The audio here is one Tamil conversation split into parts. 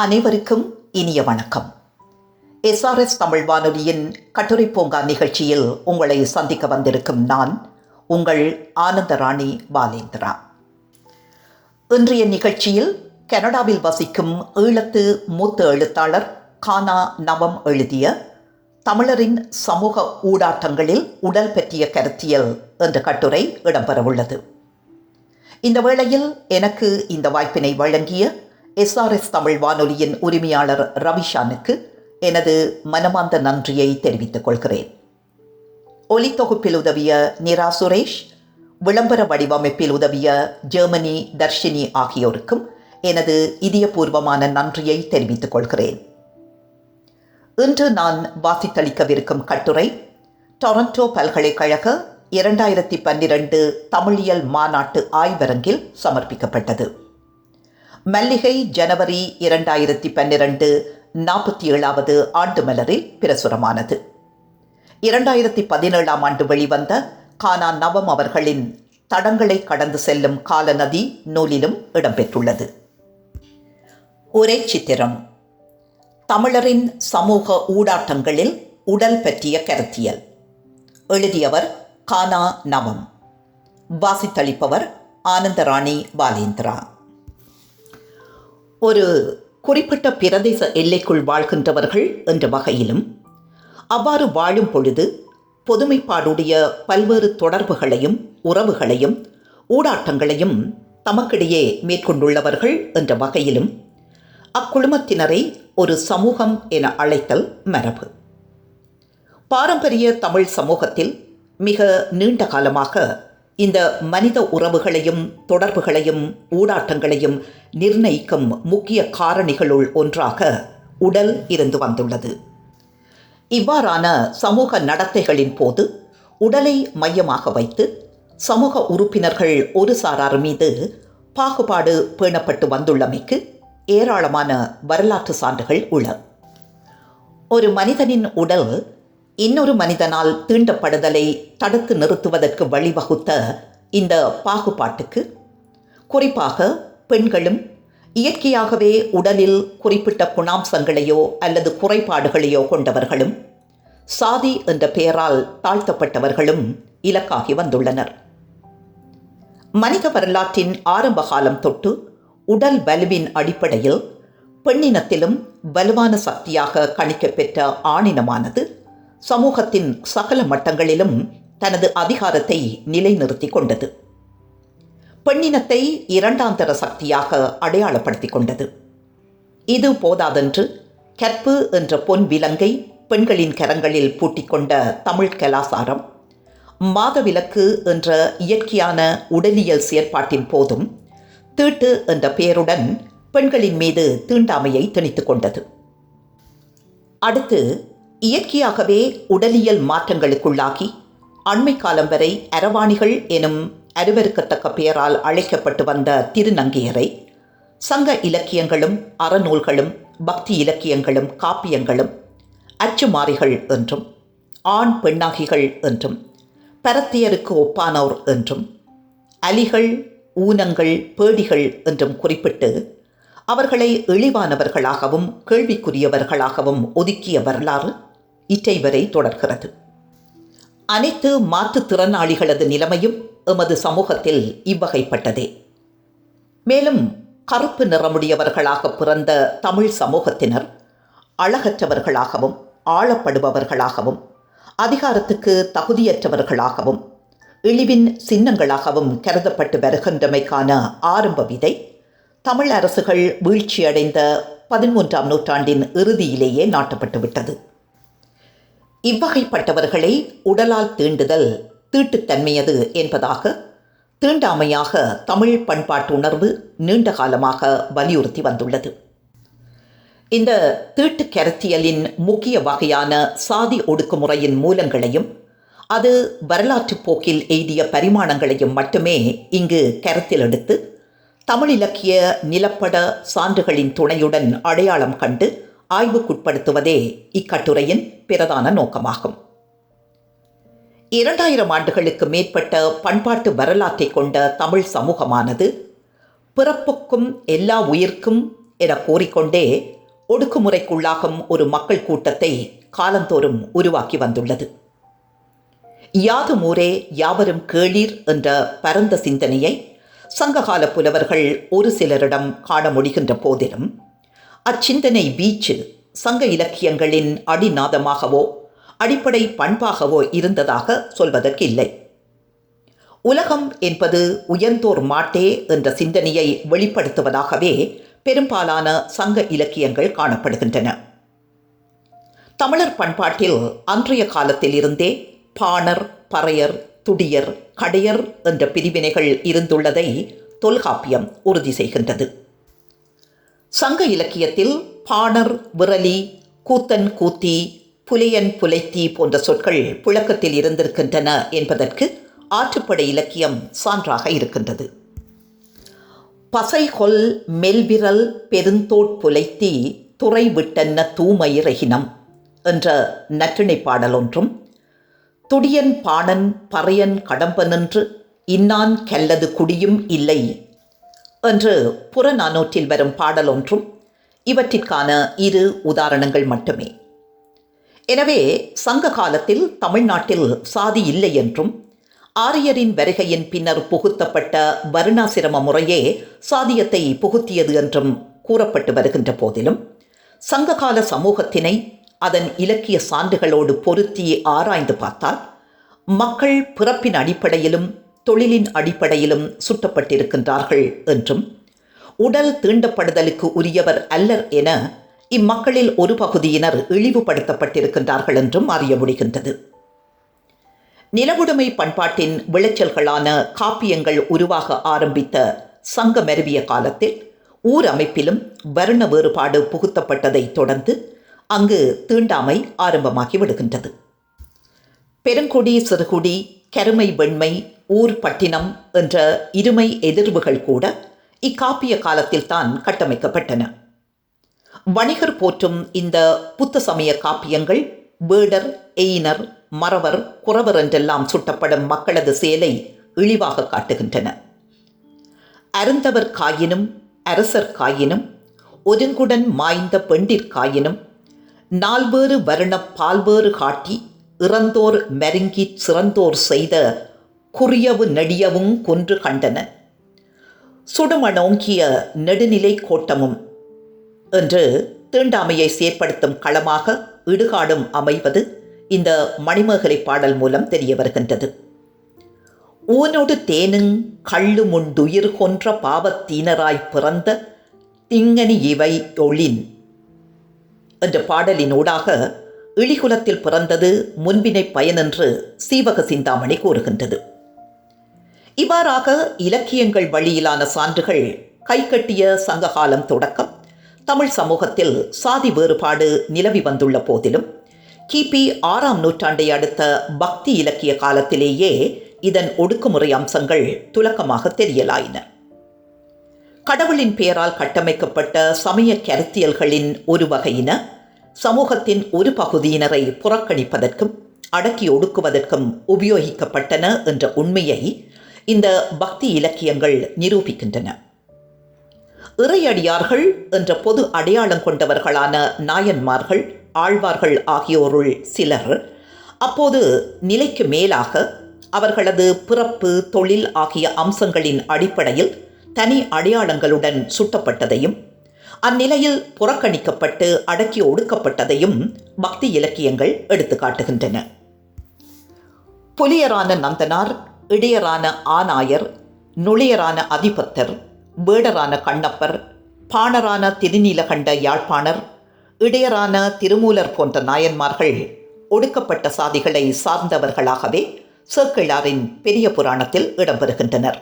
அனைவருக்கும் இனிய வணக்கம். எஸ்ஆர்எஸ் தமிழ் வானொலியின் கட்டுரை பூங்கா நிகழ்ச்சியில் உங்களை சந்திக்க வந்திருக்கும் நான் உங்கள் ஆனந்தராணி பாலேந்திரா. இன்றைய நிகழ்ச்சியில் கனடாவில் வசிக்கும் ஈழத்து மூத்த எழுத்தாளர் கானா நவம் எழுதிய தமிழரின் சமூக ஊடாட்டங்களில் உடல் பற்றிய கருத்தியல் என்ற கட்டுரை இடம்பெறவுள்ளது. இந்த வேளையில் எனக்கு இந்த வாய்ப்பினை வழங்கிய எஸ்ஆர்எஸ் தமிழ் வானொலியின் உரிமையாளர் ரவிஷானுக்கு எனது மனமார்ந்த நன்றியை தெரிவித்துக் கொள்கிறேன். ஒலித்தொகுப்பில் உதவிய நிரா சுரேஷ் விளம்பர வடிவமைப்பில் உதவிய ஜெர்மனி தர்ஷினி ஆகியோருக்கும் எனது இதயபூர்வமான நன்றியை தெரிவித்துக் கொள்கிறேன். இன்று நான் வாசித்தளிக்கவிருக்கும் கட்டுரை டொரண்டோ பல்கலைக்கழக இரண்டாயிரத்தி பன்னிரண்டு தமிழியல் மாநாட்டு ஆய்வரங்கில் சமர்ப்பிக்கப்பட்டது. மல்லிகை ஜனவரி இரண்டாயிரத்தி பன்னிரண்டு நாற்பத்தி ஏழாவது ஆண்டு மலரில் பிரசுரமானது. இரண்டாயிரத்தி பதினேழாம் ஆண்டு வெளிவந்த கானா நவம் அவர்களின் தடங்களை கடந்து செல்லும் காலநதி நூலிலும் இடம்பெற்றுள்ளது. ஒரே சித்திரம். தமிழரின் சமூக ஊடாட்டங்களில் உடல் பற்றிய கருத்தியல். எழுதியவர் கானா நவம். வாசித்தளிப்பவர் ஆனந்தராணி பாலேந்திரா. ஒரு குறிப்பிட்ட பிரதேச எல்லைக்குள் வாழ்கின்றவர்கள் என்ற வகையிலும் அவ்வாறு வாழும் பொழுது பொதுமைப்பாடுடைய பல்வேறு தொடர்புகளையும் உறவுகளையும் ஊடாட்டங்களையும் தமக்கிடையே மேற்கொண்டுள்ளவர்கள் என்ற வகையிலும் அக்குழுமத்தினரை ஒரு சமூகம் என அழைத்தல் மரபு. பாரம்பரிய தமிழ் சமூகத்தில் மிக நீண்ட காலமாக இந்த மனித உறவுகளையும் தொடர்புகளையும் ஊடாட்டங்களையும் நிர்ணயிக்கும் முக்கிய காரணிகளுள் ஒன்றாக உடல் இருந்து வந்துள்ளது. இவ்வாறான சமூக நடத்தைகளின் போது உடலை மையமாக வைத்து சமூக உறுப்பினர்கள் ஒரு சாரார் மீது பாகுபாடு பேணப்பட்டு வந்துள்ளமைக்கு ஏராளமான வரலாற்று சான்றுகள் உள. ஒரு மனிதனின் உடல் இன்னொரு மனிதனால் தீண்டப்படுதலை தடுத்து நிறுத்துவதற்கு வழிவகுத்த இந்த பாகுபாட்டுக்கு குறிப்பாக பெண்களும் இயற்கையாகவே உடலில் குறிப்பிட்ட குணாம்சங்களையோ அல்லது குறைபாடுகளையோ கொண்டவர்களும் சாதி என்ற பெயரால் தாழ்த்தப்பட்டவர்களும் இலக்காகி வந்துள்ளனர். மனித வரலாற்றின் ஆரம்ப காலம் தொட்டு உடல் வலுவின் அடிப்படையில் பெண்ணினத்திலும் வலுவான சக்தியாக கணிக்கப்பெற்ற ஆணினமானது சமூகத்தின் சகல மட்டங்களிலும் தனது அதிகாரத்தை நிலைநிறுத்தி கொண்டது. பெண்ணினத்தை இரண்டாந்தர சக்தியாக அடையாளப்படுத்தி கொண்டது. இது போதாதென்று கற்பு என்ற பொன் விலங்கை பெண்களின் கரங்களில் பூட்டிக்கொண்ட தமிழ் கலாசாரம் மாதவிலக்கு என்ற இயற்கையான உடலியல் செயற்பாட்டின் போதும் தீட்டு என்ற பெயருடன் பெண்களின் மீது தீண்டாமையை திணித்து கொண்டது. அடுத்து இயற்கையாகவே உடலியல் மாற்றங்களுக்குள்ளாகி அண்மை காலம் வரை அரவாணிகள் எனும் அருவருக்கத்தக்க பெயரால் அழைக்கப்பட்டு வந்த திருநங்கையரை சங்க இலக்கியங்களும் அறநூல்களும் பக்தி இலக்கியங்களும் காப்பியங்களும் அச்சுமாறிகள் என்றும் ஆண் பெண்ணாகிகள் என்றும் பரத்தியருக்கு ஒப்பானோர் என்றும் அலிகள் ஊனங்கள் பேடிகள் என்றும் குறிப்பிட்டு அவர்களை இழிவானவர்களாகவும் கேள்விக்குரியவர்களாகவும் ஒதுக்கிய வரலாறு இற்றை வரை தொடர்கிறது. அனைத்து மாற்றுத்திறனாளிகளது நிலைமையும் எமது சமூகத்தில் இவ்வகைப்பட்டதே. மேலும் கருப்பு நிறமுடையவர்களாக பிறந்த தமிழ் சமூகத்தினர் அழகற்றவர்களாகவும் ஆளப்படுபவர்களாகவும் அதிகாரத்துக்கு தகுதியற்றவர்களாகவும் இழிவின் சின்னங்களாகவும் கருதப்பட்டு வருகின்றமைக்கான ஆரம்ப விதை தமிழ் அரசுகள் வீழ்ச்சியடைந்த பதிமூன்றாம் நூற்றாண்டின் இறுதியிலேயே நாட்டப்பட்டுவிட்டது. இவ்வகைப்பட்டவர்களை உடலால் தீண்டுதல் தீட்டுத்தன்மையது என்பதாக தீண்டாமையாக தமிழ் பண்பாட்டு உணர்வு நீண்ட காலமாக வலியுறுத்தி வந்துள்ளது. இந்த தீட்டு கருத்தியலின் முக்கிய வகையான சாதி ஒடுக்குமுறையின் மூலங்களையும் அது வரலாற்று போக்கில் எய்திய பரிமாணங்களையும் மட்டுமே இங்கு கருத்தில் எடுத்து தமிழ் இலக்கிய நிலப்பட சான்றுகளின் துணையுடன் அடையாளம் கண்டு ஆய்வுக்குட்படுத்துவதே இக்கட்டுரையின் பிரதான நோக்கமாகும். இரண்டாயிரம் ஆண்டுகளுக்கு மேற்பட்ட பண்பாட்டு வரலாற்றை கொண்ட தமிழ் சமூகமானது பிறப்புக்கும் எல்லா உயிர்க்கும் என கூறிக்கொண்டே ஒடுக்குமுறைக்குள்ளாகும் ஒரு மக்கள் கூட்டத்தை காலந்தோறும் உருவாக்கி வந்துள்ளது. யாதும் ஊரே யாவரும் கேளீர் என்ற பரந்த சிந்தனையை சங்ககால புலவர்கள் ஒரு சிலரிடம் காண முடிகின்ற போதிலும் அச்சிந்தனை வீச்சு சங்க இலக்கியங்களின் அடிநாதமாகவோ அடிப்படை பண்பாகவோ இருந்ததாக சொல்வதற்கில்லை. உலகம் என்பது உயர்ந்தோர் மாட்டே என்ற சிந்தனையை வெளிப்படுத்துவதாகவே பெரும்பாலான சங்க இலக்கியங்கள் காணப்படுகின்றன. தமிழர் பண்பாட்டில் அன்றைய காலத்தில் இருந்தே பாணர் பறையர் துடியர் கடையர் என்ற பிரிவினைகள் இருந்துள்ளதை தொல்காப்பியம் உறுதி செய்கின்றது. சங்க இலக்கியத்தில் பாணர் விரலி கூத்தன் கூத்தி புலையன் புலைத்தி போன்ற சொற்கள் புழக்கத்தில் இருந்திருக்கின்றன என்பதற்கு ஆற்றுப்படை இலக்கியம் சான்றாக இருக்கின்றது. பசைகொல் மெல்விரல் பெருந்தோட் புலைத்தி துறை விட்டன்ன தூமயிரகினம் என்ற நற்றிணை பாடல் ஒன்றும் துடியன் பாணன் பறையன் கடம்பனென்று இன்னான் கல்லது குடியும் இல்லை என்று புறநானூற்றில் வரும் பாடல் ஒன்றும் இவற்றிற்கான இரு உதாரணங்கள் மட்டுமே. எனவே சங்க காலத்தில் தமிழ்நாட்டில் சாதி இல்லை என்றும் ஆரியரின் வருகையின் பின்னர் புகுத்தப்பட்ட வருணாசிரம முறையே சாதியத்தை புகுத்தியது என்றும் கூறப்பட்டு வருகின்ற போதிலும் சங்ககால சமூகத்தினை அதன் இலக்கிய சான்றுகளோடு பொருத்தி ஆராய்ந்து பார்த்தால் மக்கள் பிறப்பின் அடிப்படையிலும் தொழிலின் அடிப்படையிலும் சுட்டப்பட்டிருக்கின்றார்கள் என்றும் உடல் தீண்டப்படுதலுக்கு உரியவர் அல்லர் என இம்மக்களில் ஒரு பகுதியினர் இழிவுபடுத்தப்பட்டிருக்கின்றார்கள் என்றும் அறிய முடிகின்றது. நிலவுடைமை பண்பாட்டின் விளைச்சல்களான காப்பியங்கள் உருவாக ஆரம்பித்த சங்கமருவிய காலத்தில் ஊர் அமைப்பிலும் வர்ண வேறுபாடு புகுத்தப்பட்டதை தொடர்ந்து அங்கு தீண்டாமை ஆரம்பமாகி விடுகின்றது பெருங்குடி சிறுகுடி கருமை வெண்மை ஊர் பட்டினம் என்ற இருமை எதிர்வுகள் கூட இக்காப்பிய காலத்தில்தான் கட்டமைக்கப்பட்டன. வணிகர் போற்றும் இந்த புத்த சமய காப்பியங்கள் வேடர் எயினர் மறவர் குறவர் என்றெல்லாம் சுட்டப்படும் மக்களது செயலை இழிவாக காட்டுகின்றன. அருந்தவர் காயினும் அரசர் காயினும் ஒருங்குடன் மாய்ந்த பெண்டிற்காயினும் நால்வேறு வருண பால்வேறு காட்டி இறந்தோர் மருங்கி சிறந்தோர் செய்த குறியவு நெடியவும் கொன்று கண்டன. சுடுமணோங்கிய நெடுநிலை கோட்டமும் என்று தீண்டாமையை செயற்படுத்தும் களமாக இடுகாடும் அமைவது இந்த மணிமேகலை பாடல் மூலம் தெரிய வருகின்றது. ஊனொடு தேனுங் கள்ளு முண்டுயிர் கொன்ற பாவத்தீனராய் பிறந்த திங்கனி இவை ஒளின் என்ற பாடலினூடாக இழிகுலத்தில் பிறந்தது முன்பினை பயனென்று சீவக சிந்தாமணி கூறுகின்றது. இவ்வாறாக இலக்கியங்கள் வழியிலான சான்றுகள் கைகட்டிய சங்ககாலம் தொடக்கம் தமிழ் சமூகத்தில் சாதி வேறுபாடு நிலவி வந்துள்ள போதிலும் கிபி ஆறாம் நூற்றாண்டை அடுத்த பக்தி இலக்கிய காலத்திலேயே இதன் ஒடுக்குமுறை அம்சங்கள் துலக்கமாக தெரியலாயின. கடவுளின் பெயரால் கட்டமைக்கப்பட்ட சமய கருத்தியல்களின் ஒரு வகையின சமூகத்தின் ஒரு பகுதியினரை புறக்கணிப்பதற்கும் அடக்கி ஒடுக்குவதற்கும் உபயோகிக்கப்பட்டன என்ற உண்மையை இந்த பக்தி இலக்கியங்கள் நிரூபிக்கின்றன. இறையடியார்கள் என்ற பொது அடையாளம் கொண்டவர்களான நாயன்மார்கள் ஆழ்வார்கள் ஆகியோருள் சிலர் அப்போது நிலைக்கு மேலாக அவர்களது பிறப்பு தொழில் ஆகிய அம்சங்களின் அடிப்படையில் தனி அடையாளங்களுடன் சுட்டப்பட்டதையும் அந்நிலையில் புறக்கணிக்கப்பட்டு அடக்கி ஒடுக்கப்பட்டதையும் பக்தி இலக்கியங்கள் எடுத்து காட்டுகின்றன புலியரான நந்தனார் இடையரான ஆநாயர் நுழையரான அதிபத்தர் வேடரான கண்ணப்பர் பாணரான திருநீலகண்ட யாழ்ப்பாணர் இடையரான திருமூலர் போன்ற நாயன்மார்கள் ஒடுக்கப்பட்ட சாதிகளை சார்ந்தவர்களாகவே சேக்கிழாரின் பெரிய புராணத்தில் இடம்பெறுகின்றனர்.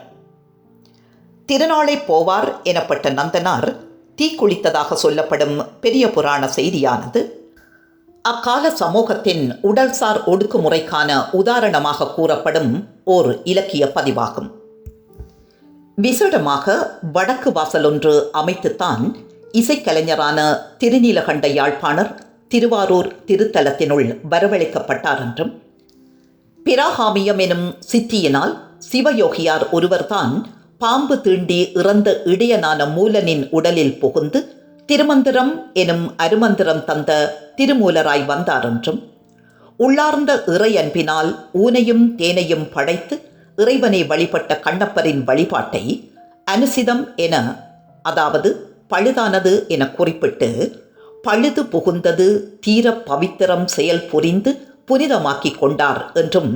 திருநாளை போவார் எனப்பட்ட நந்தனார் தீக்குளித்ததாக சொல்லப்படும் பெரிய புராண செய்தியானது அக்கால சமூகத்தின் உடல்சார் ஒடுக்குமுறைக்கான உதாரணமாக கூறப்படும் ஓர் இலக்கிய பதிவாகும். விசேடமாக வடக்கு வாசலொன்று அமைத்துத்தான் இசைக்கலைஞரான திருநீலகண்ட யாழ்ப்பாணர் திருவாரூர் திருத்தலத்தினுள் வரவழைக்கப்பட்டார் என்றும் பிராகாமியம் எனும் சித்தியினால் சிவயோகியார் ஒருவர்தான் பாம்பு தீண்டி இறந்த இடையனான மூலனின் உடலில் புகுந்து திருமந்திரம் எனும் அருமந்திரம் தந்த திருமூலராய் வந்தார் என்றும் உள்ளார்ந்த இறை அன்பினால் ஊனையும் தேனையும் படைத்து இறைவனை வழிபட்ட கண்ணப்பரின் வழிபாட்டை அனுசிதம் என அதாவது பழுதானது என குறிப்பிட்டு பழுது புகுந்தது தீர பவித்திரம் செயல் புரிந்து புனிதமாக்கி கொண்டார் என்றும்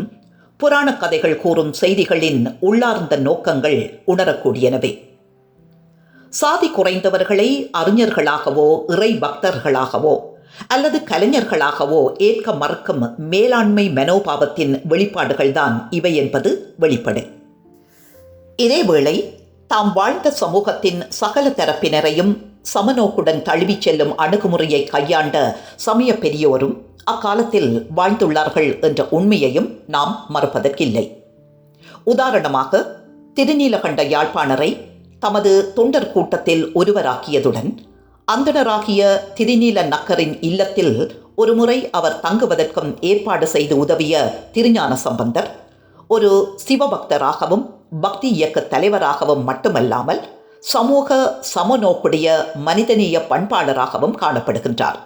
புராண கதைகள் கூறும் செய்திகளின் உள்ளார்ந்த நோக்கங்கள் உணரக்கூடியனவே. சாதி குறைந்தவர்களை அறிஞர்களாகவோ இறை பக்தர்களாகவோ அல்லது கலைஞர்களாகவோ ஏற்க மறுக்கும் மேலாண்மை மனோபாவத்தின் வெளிப்பாடுகள்தான் இவை என்பது வெளிப்படை. இதேவேளை தாம் வாழ்ந்த சமூகத்தின் சகல தரப்பினரையும் சமநோக்குடன் தழுவிச் செல்லும் அணுகுமுறையை கையாண்ட சமய பெரியோரும் அக்காலத்தில் வாழ்ந்துள்ளார்கள் என்ற உண்மையையும் நாம் மறுப்பதற்கில்லை. உதாரணமாக திருநீலகண்ட யாழ்ப்பாணரை தமது தொண்டர் கூட்டத்தில் ஒருவராக்கியதுடன் அந்தணராகிய திருநீல நக்கரின் இல்லத்தில் ஒருமுறை அவர் தங்குவதற்கும் ஏற்பாடு செய்து உதவிய திருஞான சம்பந்தர் ஒரு சிவபக்தராகவும் பக்தி இயக்க தலைவராகவும் மட்டுமல்லாமல் சமூக சமநோக்குடைய மனிதநேய பண்பாளராகவும் காணப்படுகின்றார்.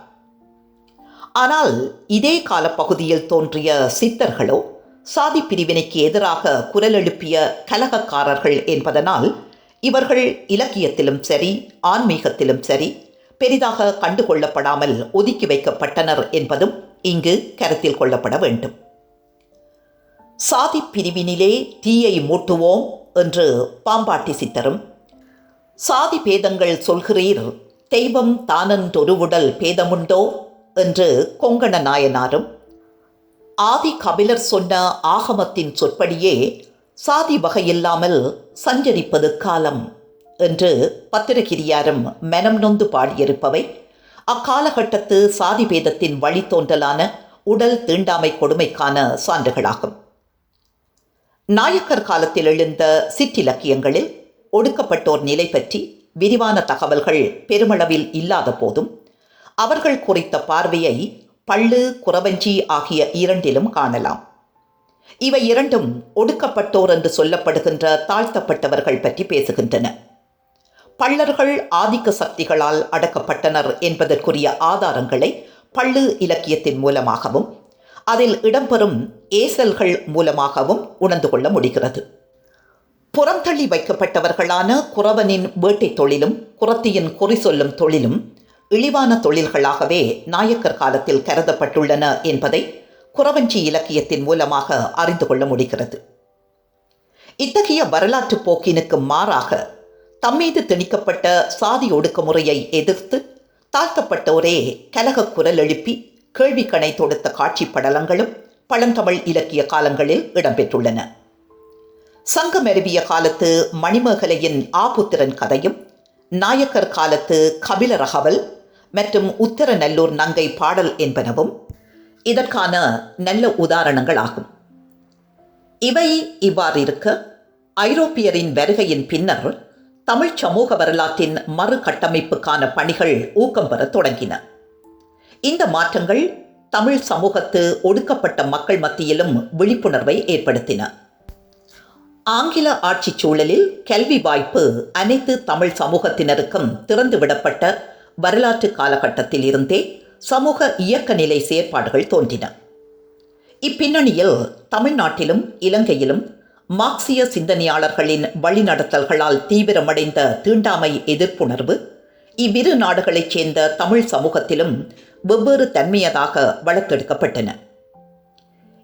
ஆனால் இதே காலப்பகுதியில் தோன்றிய சித்தர்களோ சாதி பிரிவினைக்கு எதிராக குரல் எழுப்பிய கலகக்காரர்கள் என்பதனால் இவர்கள் இலக்கியத்திலும் சரி ஆன்மீகத்திலும் சரி பெரிதாக கண்டுகொள்ளப்படாமல் ஒதுக்கி வைக்கப்பட்டனர் என்பதும் இங்கு கருத்தில் கொள்ளப்பட வேண்டும். சாதி பிரிவினிலே தீயை மூட்டுவோம் என்று பாம்பாட்டி சித்தரும் சாதி பேதங்கள் சொல்கிறீர் தெய்வம் தானன்றொருவுடல் பேதமுண்டோ? என்று கொங்கண நாயனாரும் ஆதி கபிலர் சொன்ன ஆகமத்தின் சொற்படியே சாதி வகையில்லாமல் சஞ்சரிப்பது காலம் என்று பத்திரகிரியாரும் மனம் நொந்து பாடியிருப்பவை. அக்காலகட்டத்து சாதி பேதத்தின் வழித்தோன்றலான உடல் தீண்டாமை கொடுமைக்கான சான்றுகளாகும். நாயக்கர் காலத்தில் எழுந்த சிற்றிலக்கியங்களில் ஒடுக்கப்பட்டோர் நிலை பற்றி விரிவான தகவல்கள் பெருமளவில் இல்லாத போதும் அவர்கள் குறித்த பார்வையை பள்ளு குறவஞ்சி ஆகிய இரண்டிலும் காணலாம். இவை இரண்டும் ஒடுக்கப்பட்டோர் என்று சொல்லப்படுகின்ற தாழ்த்தப்பட்டவர்கள் பற்றி பேசுகின்றன. பள்ளர்கள் ஆதிக்க சக்திகளால் அடக்கப்பட்டனர் என்பதற்குரிய ஆதாரங்களை பள்ளு இலக்கியத்தின் மூலமாகவும் அதில் இடம்பெறும் ஏசல்கள் மூலமாகவும் உணர்ந்து கொள்ள முடிகிறது. புறந்தள்ளி வைக்கப்பட்டவர்களான குறவனின் வேட்டை தொழிலும் குரத்தியின் குறி சொல்லும் தொழிலும் இழிவான தொழில்களாகவே நாயக்கர் காலத்தில் கருதப்பட்டுள்ளன என்பதை குறவஞ்சி இலக்கியத்தின் மூலமாக அறிந்து கொள்ள முடிகிறது. இத்தகைய வரலாற்று போக்கினுக்கு மாறாக தம்மீது திணிக்கப்பட்ட சாதி ஒடுக்குமுறையை எதிர்த்து தாழ்த்தப்பட்டோரே கலக குரல் எழுப்பி கேள்விக்கணை தொடுத்த காட்சி படலங்களும் பழந்தமிழ் இலக்கிய காலங்களில் இடம்பெற்றுள்ளன. சங்கமெருவிய காலத்து மணிமேகலையின் ஆபுத்திரன் கதையும் நாயக்கர் காலத்து கபில ரகவல் மற்றும் உத்தரநல்லூர் நங்கை பாடல் என்பனவும் இதற்கான நல்ல உதாரணங்கள் ஆகும் இவை இவ்வாறு இருக்க ஐரோப்பியரின் வருகையின் பின்னர் தமிழ் சமூக வரலாற்றின் மறு கட்டமைப்புக்கான பணிகள் ஊக்கம் பெற தொடங்கின. இந்த மாற்றங்கள் தமிழ் சமூகத்து ஒடுக்கப்பட்ட மக்கள் மத்தியிலும் விழிப்புணர்வை ஏற்படுத்தின. ஆங்கில ஆட்சி சூழலில் கல்வி வாய்ப்பு அனைத்து தமிழ் சமூகத்தினருக்கும் திறந்துவிடப்பட்ட வரலாற்று காலகட்டத்தில் இருந்தே சமூக இயக்க நிலை செயற்பாடுகள் தோன்றின. இப்பின்னணியில் தமிழ்நாட்டிலும் இலங்கையிலும் மார்க்சிய சிந்தனையாளர்களின் வழிநடத்தல்களால் தீவிரமடைந்த தீண்டாமை எதிர்ப்புணர்வு இவ்விரு நாடுகளைச் சேர்ந்த தமிழ் சமூகத்திலும் வெவ்வேறு தன்மையதாக வளர்த்தெடுக்கப்பட்டன.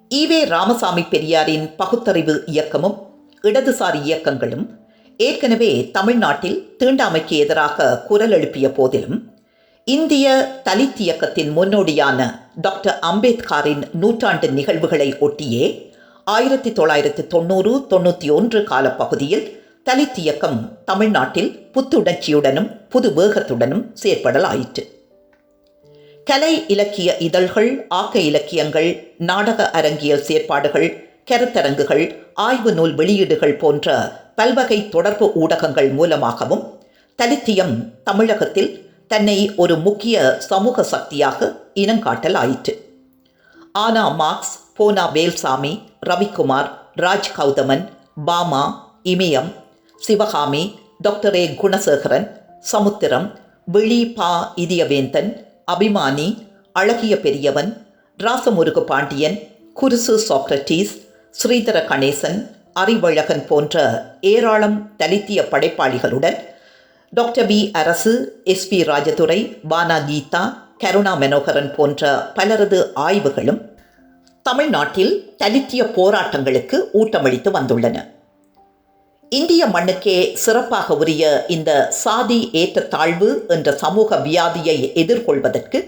ஈவே ராமசாமி பெரியாரின் பகுத்தறிவு இயக்கமும் இடதுசாரி இயக்கங்களும் ஏற்கனவே தமிழ்நாட்டில் தீண்டாமைக்கு எதிராக குரல் எழுப்பிய போதிலும் இந்திய தலித் இயக்கத்தின் முன்னோடியான டாக்டர் அம்பேத்கரின் நூற்றாண்டு நிகழ்வுகளை ஒட்டியே ஆயிரத்தி தொள்ளாயிரத்தி தொண்ணூறு தொண்ணூற்றி ஒன்று காலப்பகுதியில் தலித் இயக்கம் தமிழ்நாட்டில் புத்துணர்ச்சியுடனும் புது வேகத்துடனும் செயற்படலாயிற்று. கலை இலக்கிய இதழ்கள் ஆக்க இலக்கியங்கள் நாடக அரங்கியல் செயற்பாடுகள் கருத்தரங்குகள் ஆய்வு நூல் வெளியீடுகள் போன்ற பல்வகை தொடர்பு ஊடகங்கள் மூலமாகவும் தலித்தியம் தமிழகத்தில் தன்னை ஒரு முக்கிய சமூக சக்தியாக இனங்காட்டல் ஆயிற்று ஆனா மார்க்ஸ் போனா வேல்சாமி ரவிக்குமார் ராஜ் கௌதமன் பாமா இமயம் சிவகாமி டாக்டர் ஏ குணசேகரன் சமுத்திரம் விழி பா இதியவேந்தன் அபிமானி அழகிய பெரியவன் ராசமுருகு பாண்டியன் குருசு சாக்ரட்டீஸ் ஸ்ரீதர கணேசன் அறிவழகன் போன்ற ஏராளம் தலித்திய படைப்பாளிகளுடன் doctor B Arasu S P Rajadurai வானா கீதா கருணா மனோகரன் போன்ற பலரது ஆய்வுகளும் தமிழ்நாட்டில் தலித்திய போராட்டங்களுக்கு ஊட்டமளித்து வந்துள்ளன. இந்திய மண்ணுக்கே சிறப்பாக உரிய இந்த சாதி ஏற்றத்தாழ்வு என்ற சமூக வியாதியை எதிர்கொள்வதற்கு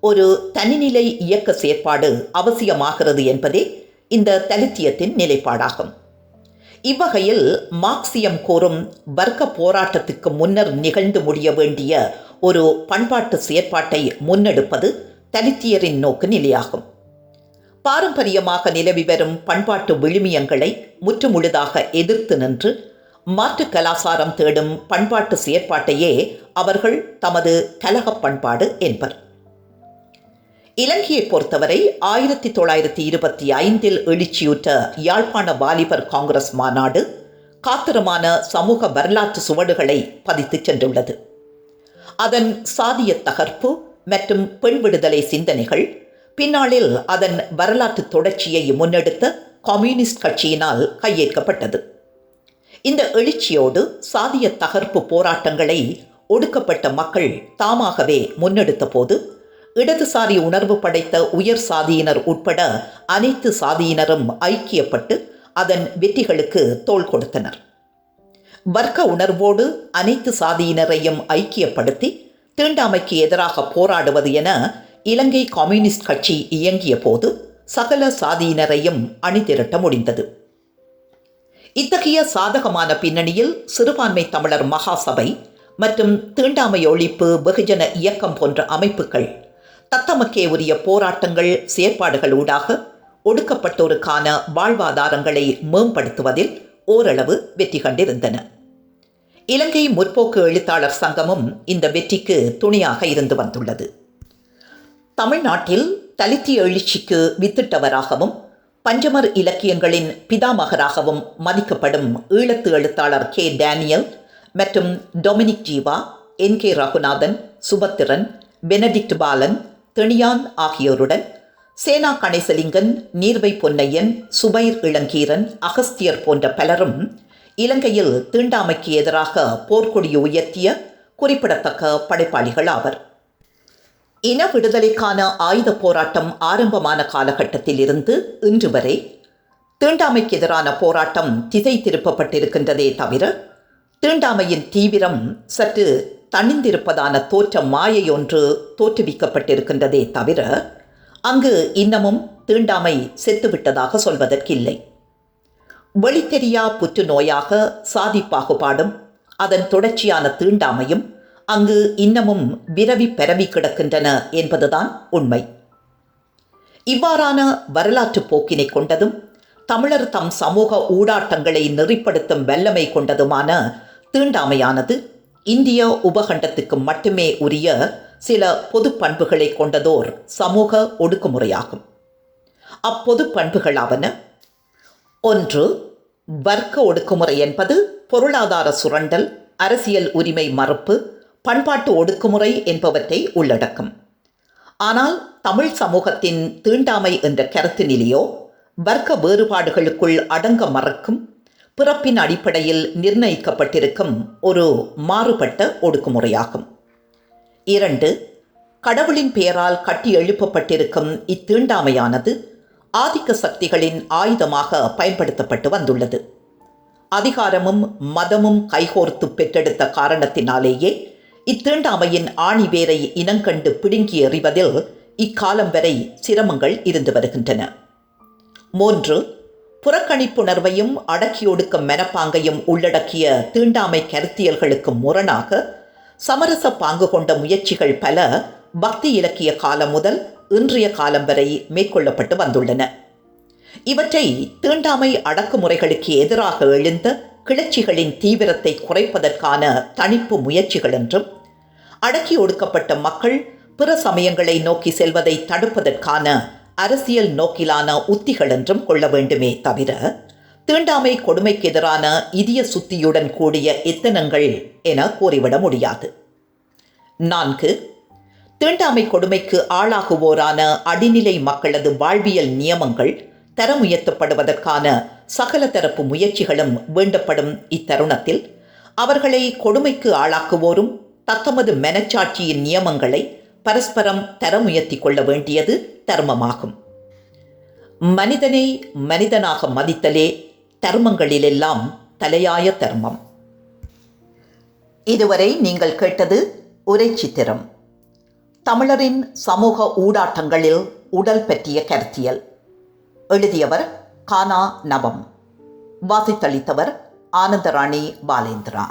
ஒரு தனிநிலை இயக்க செயற்பாடு அவசியமாகிறது என்பதே இந்த தலித்தியத்தின் நிலைப்பாடாகும். இவ்வகையில் மார்க்சியம் கோரும் வர்க்க போராட்டத்துக்கு முன்னர் நிகழ்ந்து முடிய வேண்டிய ஒரு பண்பாட்டு செயற்பாட்டை முன்னெடுப்பது தலித்தியரின் நோக்கு நிலையாகும். பாரம்பரியமாக நிலவி வரும் பண்பாட்டு விழுமியங்களை முற்றுமுழுதாக எதிர்த்து நின்று மாற்று கலாசாரம் தேடும் பண்பாட்டு செயற்பாட்டையே அவர்கள் தமது கலகப் பண்பாடு என்பர். இலங்கையை பொறுத்தவரை ஆயிரத்தி தொள்ளாயிரத்தி இருபத்தி ஐந்தில் எழுச்சியுற்ற யாழ்ப்பாண வாலிபர் காங்கிரஸ் மாநாடு காத்திரமான சமூக வரலாற்று சுவடுகளை பதித்துச் சென்றுள்ளது. அதன் சாதிய தகர்ப்பு மற்றும் பெண் விடுதலை சிந்தனைகள் பின்னாளில் அதன் வரலாற்று தொடர்ச்சியை முன்னெடுத்த கம்யூனிஸ்ட் கட்சியினால் கையேற்கப்பட்டது. இந்த எழுச்சியோடு சாதிய தகர்ப்பு போராட்டங்களை ஒடுக்கப்பட்ட மக்கள் தாமாகவே முன்னெடுத்த போது இடதுசாரி உணர்வு படைத்த உயர் சாதியினர் உட்பட அனைத்து சாதியினரும் ஐக்கியப்பட்டு அதன் வெற்றிகளுக்கு தோள் கொடுத்தனர். வர்க்க உணர்வோடு அனைத்து சாதியினரையும் ஐக்கியப்படுத்தி தீண்டாமைக்கு எதிராக போராடுவது என இலங்கை கம்யூனிஸ்ட் கட்சி இயங்கிய போது சகல சாதியினரையும் அணிதிரட்ட முடிந்தது. இத்தகைய சாதகமான பின்னணியில் சிறுபான்மை தமிழர் மகாசபை மற்றும் தீண்டாமை ஒழிப்பு வெகுஜன இயக்கம் போன்ற அமைப்புகள் தத்தமக்கே உரிய போராட்டங்கள் செயற்பாடுகள் ஊடாக ஒடுக்கப்பட்டோருக்கான வாழ்வாதாரங்களை மேம்படுத்துவதில் ஓரளவு வெற்றி கண்டிருந்தன. இலங்கை முற்போக்கு எழுத்தாளர் சங்கமும் இந்த வெற்றிக்கு துணையாக இருந்து வந்துள்ளது. தமிழ்நாட்டில் தலித்திய எழுச்சிக்கு வித்திட்டவராகவும் பஞ்சமர் இலக்கியங்களின் பிதாமகராகவும் மதிக்கப்படும் ஈழத்து எழுத்தாளர் கே. டேனியல் மற்றும் Dominic Jeeva N. K. Raghunathan Subathiran Benedict Balan Theniyan ஆகியோருடன் சேனா கணேசலிங்கன் நீர்வை பொன்னையன் சுபைர் இளங்கீரன் அகஸ்தியர் போன்ற பலரும் இலங்கையில் தீண்டாமைக்கு எதிராக போர்க்கொடி உயர்த்திய குறிப்பிடத்தக்க படைப்பாளிகள் ஆவர். இன விடுதலைக்கான ஆயுத போராட்டம் ஆரம்பமான காலகட்டத்தில் இருந்து இன்று வரை தீண்டாமைக்கு எதிரான போராட்டம் திசை திருப்பப்பட்டிருக்கின்றதே தவிர தீண்டாமையின் தீவிரம் சற்று தணிந்திருப்பதான தோற்ற மாயை ஒன்று தோற்றுவிக்கப்பட்டிருக்கின்றதே தவிர அங்கு இன்னமும் தீண்டாமை செத்துவிட்டதாக சொல்வதற்கில்லை. வெளித்தெரியா புற்றுநோயாக சாதி பாகுபாடும் அதன் தொடர்ச்சியான தீண்டாமையும் அங்கு இன்னமும் விரவி பரவி கிடக்கின்றன என்பதுதான் உண்மை. இவ்வாறான வரலாற்று போக்கினை கொண்டதும் தமிழர் தம் சமூக ஊடாட்டங்களை நெறிப்படுத்தும் வல்லமை கொண்டதுமான தீண்டாமையானது இந்திய உபகண்டத்துக்கு மட்டுமே உரிய சில பொது பண்புகளை கொண்டதோர் சமூக ஒடுக்குமுறையாகும். அப்பொது பண்புகளாவன ஒன்று வர்க்க ஒடுக்குமுறை என்பது பொருளாதார சுரண்டல் அரசியல் உரிமை மறுப்பு பண்பாட்டு ஒடுக்குமுறை என்பவற்றை உள்ளடக்கும். ஆனால் தமிழ் சமூகத்தின் தீண்டாமை என்ற கருத்து நிலையோ வர்க்க வேறுபாடுகளுக்குள் அடங்க மறக்கும் பிறப்பின் அடிப்படையில் நிர்ணயிக்கப்பட்டிருக்கும் ஒரு மாறுபட்ட ஒடுக்குமுறையாகும். இரண்டு கடவுளின் பெயரால் கட்டி எழுப்பப்பட்டிருக்கும் இத்தீண்டாமையானது ஆதிக்க சக்திகளின் ஆயுதமாக பயன்படுத்தப்பட்டு வந்துள்ளது. அதிகாரமும் மதமும் கைகோர்த்து பெற்றெடுத்த காரணத்தினாலேயே இத்தீண்டாமையின் ஆணிவேரை இனங்கண்டு பிடுங்கி எறிவதில் இக்காலம் வரை சிரமங்கள் இருந்து வருகின்றன. மூன்று புறக்கணிப்புணர்வையும் அடக்கியொடுக்கும் மெனப்பாங்கையும் உள்ளடக்கிய தீண்டாமை கருத்தியல்களுக்கு முரணாக சமரச பாங்கு கொண்ட முயற்சிகள் பல பக்தி இலக்கிய காலம் முதல் இன்றைய காலம் வரை மேற்கொள்ளப்பட்டு வந்துள்ளன. இவற்றை தீண்டாமை அடக்குமுறைகளுக்கு எதிராக எழுந்த கிளர்ச்சிகளின் தீவிரத்தை குறைப்பதற்கான தணிப்பு முயற்சிகள் என்றும் அடக்கி ஒடுக்கப்பட்ட மக்கள் பிற சமயங்களை நோக்கி செல்வதை தடுப்பதற்கான அரசியல் நோக்கிலான உத்திகள் என்றும் கொள்ள வேண்டுமே தவிர தீண்டாமை கொடுமைக்கு எதிரான இதய சுத்தியுடன் கூடிய எத்தனங்கள் என கூறிவிட முடியாது. நான்கு தீண்டாமை கொடுமைக்கு ஆளாகுவோரான அடிநிலை மக்களது வாழ்வியல் நியமங்கள் தரமுயர்த்தப்படுவதற்கான சகல தரப்பு முயற்சிகளும் வேண்டப்படும் இத்தருணத்தில் அவர்களை கொடுமைக்கு ஆளாக்குவோரும் தத்தமது மனச்சாட்சியின் நியமங்களை பரஸ்பரம் தரமுயர்த்திக் கொள்ள வேண்டியது தர்மமாகும். மனிதனை மனிதனாக மதித்தலே தர்மங்களிலெல்லாம் தலையாய தர்மம். இதுவரை நீங்கள் கேட்டது உரை சித்திரம். தமிழரின் சமூக ஊடாட்டங்களில் உடல் பற்றிய கருத்தியல். எழுதியவர் கானா நவம். வாசித்தளித்தவர் ஆனந்தராணி பாலேந்திரா.